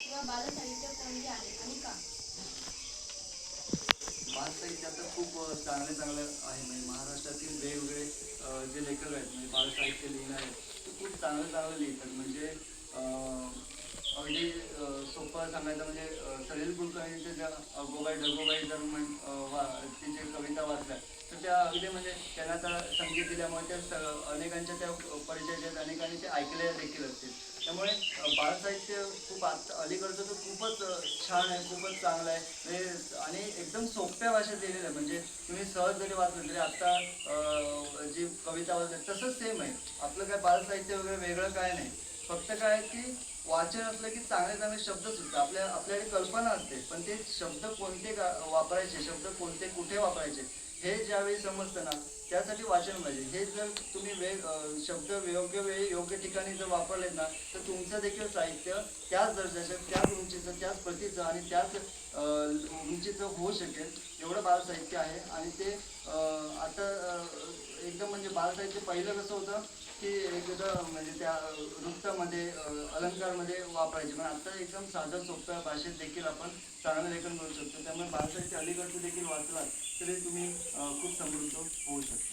किंवा बालसाहित्य कोणते आहे आणि का? खूप चांगले चांगले आहे. म्हणजे महाराष्ट्रातील वेगवेगळे जे लेखक आहेत म्हणजे बालसाहित्य साहित्य आहेत ते खूप चांगलं चांगलं लिहितात. म्हणजे अगदी सोपं सांगायचं म्हणजे सलील कुलकर्णीचे ज्या अगोबाई ढगोबाई जर म्हण अ, वा तिचे कविता वाचल्या तर त्या अगदी म्हणजे त्यांना आता संगीत दिल्यामुळे त्या अनेकांच्या त्या परिचय आहेत अनेकांनी ते ऐकले देखील असतील. त्यामुळे बाल साहित्य खूप आता अलीकडचं तर खूपच छान आहे खूपच चांगलं आहे. म्हणजे आणि एकदम सोप्या भाषेत लिहिलेलं आहे. म्हणजे तुम्ही सहज जरी वाचलं तरी आत्ता जी कविता वाचली तसंच सेम आहे. आपलं काय बाल साहित्य वगैरे वेगळं काय नाही. फक्त काय आहे की वाचन असलं की चांगले चांगले शब्द सुचतात आपल्या आपल्याकडे कल्पना असते. पण ते शब्द कोणते वापरायचे? शब्द कोणते कुठे वापरायचे? हे ज्यावेळी समजतं ना त्यासाठी वाचन पाहिजे. हे जर तुम्ही वेग शब्द योग्य वेळी योग्य ठिकाणी जर वापरलेत ना तर तुमचं देखील साहित्य त्याच दर्जाचं त्याच उंचीचं त्याच प्रतीचं आणि त्याच उंचीचं होऊ शकेल. एवढं बाल साहित्य आहे. आणि ते आता एकदम म्हणजे बाल साहित्य पहिलं कसं होतं की एकदा म्हणजे त्या वृत्तामध्ये अलंकारमध्ये वापरायचे. पण आता एकदम साधं सोप्या भाषेत देखील आपण चांगलं लेखन करू शकतो. त्यामुळे बालसाहित्य अलीकडचं देखील वाचलात. तरी तुम्ही खूप समृद्ध होऊ शकता.